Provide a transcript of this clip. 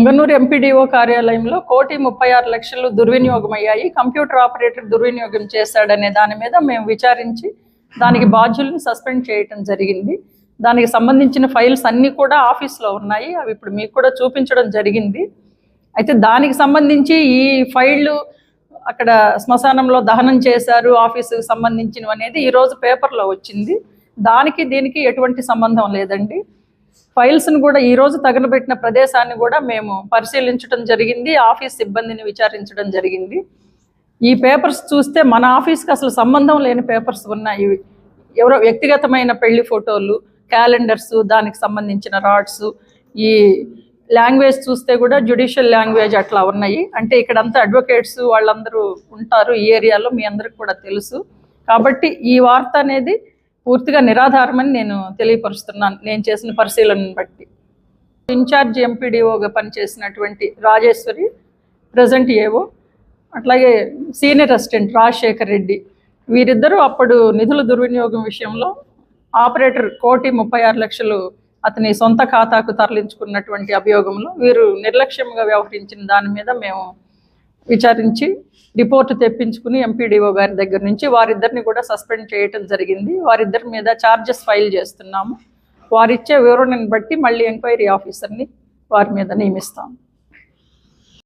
Punganur MPDO కార్యాలయంలో కోటి ముప్పై ఆరు లక్షలు దుర్వినియోగం అయ్యాయి కంప్యూటర్ ఆపరేటర్ దుర్వినియోగం చేశాడనే దాని మీద మేము విచారించి దానికి బాధ్యులను సస్పెండ్ చేయటం జరిగింది. దానికి సంబంధించిన ఫైల్స్ అన్నీ కూడా ఆఫీస్లో ఉన్నాయి. అవి ఇప్పుడు మీకు కూడా చూపించడం జరిగింది. అయితే దానికి సంబంధించి ఈ ఫైళ్ళు అక్కడ శ్మశానంలో దహనం చేశారు ఆఫీసుకు సంబంధించినవి అనేది ఈరోజు పేపర్లో వచ్చింది. దానికి దీనికి ఎటువంటి సంబంధం లేదండి. ఫైల్స్ను కూడా ఈ రోజు తగలబెట్టిన ప్రదేశాన్ని కూడా మేము పరిశీలించడం జరిగింది ఆఫీస్ సిబ్బందిని విచారించడం జరిగింది. ఈ పేపర్స్ చూస్తే మన ఆఫీస్కి అసలు సంబంధం లేని పేపర్స్ ఉన్నాయి. ఎవరో వ్యక్తిగతమైన పెళ్ళి ఫోటోలు క్యాలెండర్స్ దానికి సంబంధించిన రాడ్స్ ఈ లాంగ్వేజ్ చూస్తే కూడా జ్యుడిషియల్ లాంగ్వేజ్ అట్లా ఉన్నాయి. అంటే ఇక్కడంతా అడ్వకేట్స్ వాళ్ళందరూ ఉంటారు ఈ ఏరియాలో మీ అందరికి కూడా తెలుసు. కాబట్టి ఈ వార్త అనేది పూర్తిగా నిరాధారమని నేను తెలియపరుస్తున్నాను. నేను చేసిన పరిశీలనను బట్టి. ఇన్ఛార్జ్ ఎంపీడీఓగా పనిచేసినటువంటి రాజేశ్వరి ప్రజెంట్ ఏవో అట్లాగే సీనియర్ అసిస్టెంట్ రాజశేఖర్ రెడ్డి వీరిద్దరూ అప్పుడు నిధుల దుర్వినియోగం విషయంలో ఆపరేటర్ కోటి ముప్పై ఆరు లక్షలు అతని సొంత ఖాతాకు తరలించుకున్నటువంటి అభియోగంలో వీరు నిర్లక్ష్యంగా వ్యవహరించిన దాని మీద మేము విచారించి రిపోర్ట్ తెప్పించుకుని ఎంపీడీఓ గారి దగ్గర నుంచి వారిద్దరిని కూడా సస్పెండ్ చేయటం జరిగింది. వారిద్దరి మీద ఛార్జెస్ ఫైల్ చేస్తున్నాము. వారిచ్చే వివరణను బట్టి మళ్ళీ ఎంక్వైరీ ఆఫీసర్ని వారి మీద నియమిస్తాము.